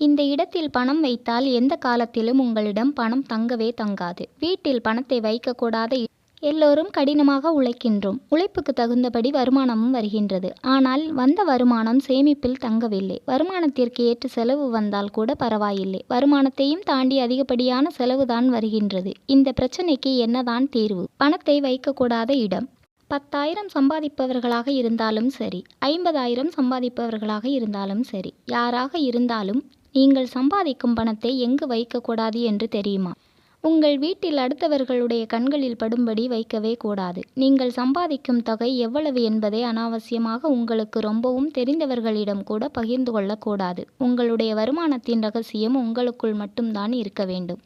இந்த இடத்தில் பணம் வைத்தால் எந்த காலத்திலும் உங்களிடம் பணம் தங்கவே தங்காது. வீட்டில் பணத்தை வைக்கக்கூடாத. எல்லோரும் கடினமாக உழைக்கின்றோம். உழைப்புக்கு தகுந்தபடி வருமானமும் வருகின்றது. ஆனால் வந்த வருமானம் சேமிப்பில் தங்கவில்லை. வருமானத்திற்கு ஏற்ற செலவு வந்தால் கூட பரவாயில்லை. வருமானத்தையும் தாண்டி அதிகப்படியான செலவுதான் வருகின்றது. இந்த பிரச்சனைக்கு என்னதான் தீர்வு? பணத்தை வைக்கக்கூடாத இடம்? பத்தாயிரம் சம்பாதிப்பவர்களாக இருந்தாலும் சரி ஐம்பதாயிரம் சம்பாதிப்பவர்களாக இருந்தாலும் சரி யாராக இருந்தாலும் நீங்கள் சம்பாதிக்கும் பணத்தை எங்கு வைக்கக்கூடாது என்று தெரியுமா? உங்கள் வீட்டில் அடுத்தவர்களுடைய கண்களில் படும்படி வைக்கவே கூடாது. நீங்கள் சம்பாதிக்கும் தொகை எவ்வளவு என்பதை அனாவசியமாக உங்களுக்கு ரொம்பவும் தெரிந்தவர்களிடம் கூட பகிர்ந்து கொள்ளக்கூடாது. உங்களுடைய வருமானத்தின் ரகசியம் உங்களுக்குள் மட்டும்தான் இருக்க வேண்டும்.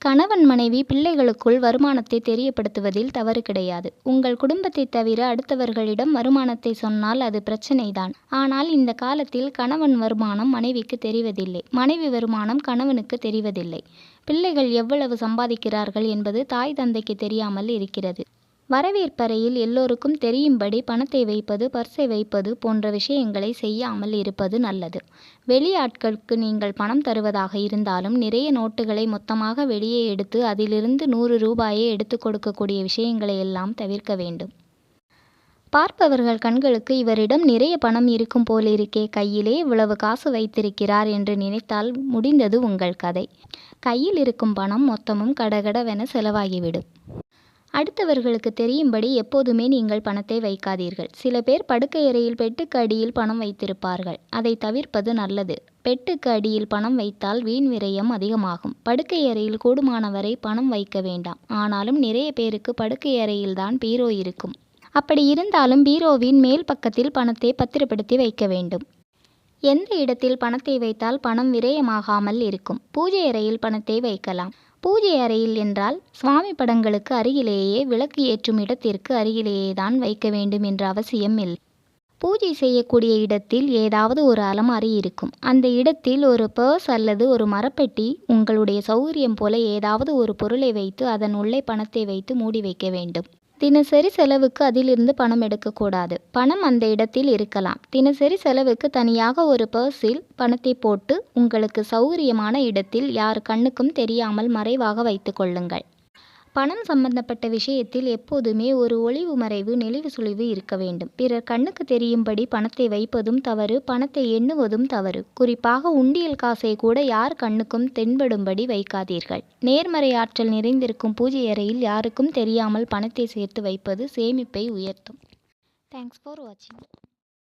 கணவன் மனைவி பிள்ளைகளுக்குள் வருமானத்தை தெரியப்படுத்துவதில் தவறு கிடையாது. உங்கள் குடும்பத்தை தவிர அடுத்தவர்களிடம் வருமானத்தை சொன்னால் அது பிரச்சனைதான். ஆனால் இந்த காலத்தில் கணவன் வருமானம் மனைவிக்கு தெரிவதில்லை. மனைவி வருமானம் கணவனுக்கு தெரிவதில்லை. பிள்ளைகள் எவ்வளவு சம்பாதிக்கிறார்கள் என்பது தாய் தந்தைக்கு தெரியாமல் இருக்கிறது. வரவேற்பறையில் எல்லோருக்கும் தெரியும்படி பணத்தை வைப்பது பர்ஸை வைப்பது போன்ற விஷயங்களை செய்யாமல் இருப்பது நல்லது. வெளியாட்களுக்கு நீங்கள் பணம் தருவதாக இருந்தாலும் நிறைய நோட்டுகளை மொத்தமாக வெளியே எடுத்து அதிலிருந்து நூறு ரூபாயை எடுத்து கொடுக்கக்கூடிய விஷயங்களை எல்லாம் தவிர்க்க வேண்டும். பார்ப்பவர்கள் கண்களுக்கு இவரிடம் நிறைய பணம் இருக்கும் போலிருக்கே கையிலே இவ்வளவு காசு வைத்திருக்கிறார் என்று நினைத்தால் முடிந்தது உங்கள் கதை. கையில் இருக்கும் பணம் மொத்தமும் கடகடவென செலவாகிவிடும். அடுத்தவர்களுக்கு தெரியும்படி எப்போதுமே நீங்கள் பணத்தை வைக்காதீர்கள். சில பேர் படுக்கை அறையில் பெட்டுக்கு அடியில் பணம் வைத்திருப்பார்கள். அதை தவிர்ப்பது நல்லது. பெட்டுக்கு அடியில் பணம் வைத்தால் வீண் விரயம் அதிகமாகும். படுக்கை அறையில் கூடுமானவரை பணம் வைக்க வேண்டாம். ஆனாலும் நிறைய பேருக்கு படுக்கை அறையில்தான் பீரோ இருக்கும். அப்படி இருந்தாலும் பீரோவின் மேல் பக்கத்தில் பணத்தை பத்திரப்படுத்தி வைக்க வேண்டும். எந்த இடத்தில் பணத்தை வைத்தால் பணம் விரயமாகாமல் இருக்கும்? பூஜை அறையில் பணத்தை வைக்கலாம். பூஜை அறையில் என்றால் சுவாமி படங்களுக்கு அருகிலேயே விளக்கு ஏற்றும் இடத்திற்கு அருகிலேயே தான் வைக்க வேண்டும் என்ற அவசியம் இல்லை. பூஜை செய்யக்கூடிய இடத்தில் ஏதாவது ஒரு அலமாரி இருக்கும். அந்த இடத்தில் ஒரு பர்ஸ் அல்லது ஒரு மரப்பெட்டி உங்களுடைய சௌகரியம் போல ஏதாவது ஒரு பொருளை வைத்து அதன் உள்ளே பணத்தை வைத்து மூடி வைக்க வேண்டும். தினசரி செலவுக்கு அதிலிருந்து பணம் எடுக்கக்கூடாது. பணம் அந்த இடத்தில் இருக்கலாம். தினசரி செலவுக்கு தனியாக ஒரு பர்ஸில் பணத்தை போட்டு உங்களுக்கு சௌகரியமான இடத்தில் யார் கண்ணுக்கும் தெரியாமல் மறைவாக வைத்து கொள்ளுங்கள். பணம் சம்பந்தப்பட்ட விஷயத்தில் எப்போதுமே ஒரு ஒளிவு மறைவு நெளிவு சுழிவு இருக்க வேண்டும். பிறர் கண்ணுக்கு தெரியும்படி பணத்தை வைப்பதும் தவறு பணத்தை எண்ணுவதும் தவறு. குறிப்பாக உண்டியல் காசை கூட யார் கண்ணுக்கும் தென்படும்படி வைக்காதீர்கள். நேர்மறை ஆற்றல் நிறைந்திருக்கும் பூஜை அறையில் யாருக்கும் தெரியாமல் பணத்தை சேர்த்து வைப்பது சேமிப்பை உயர்த்தும். தேங்க்ஸ் ஃபார் வாட்சிங்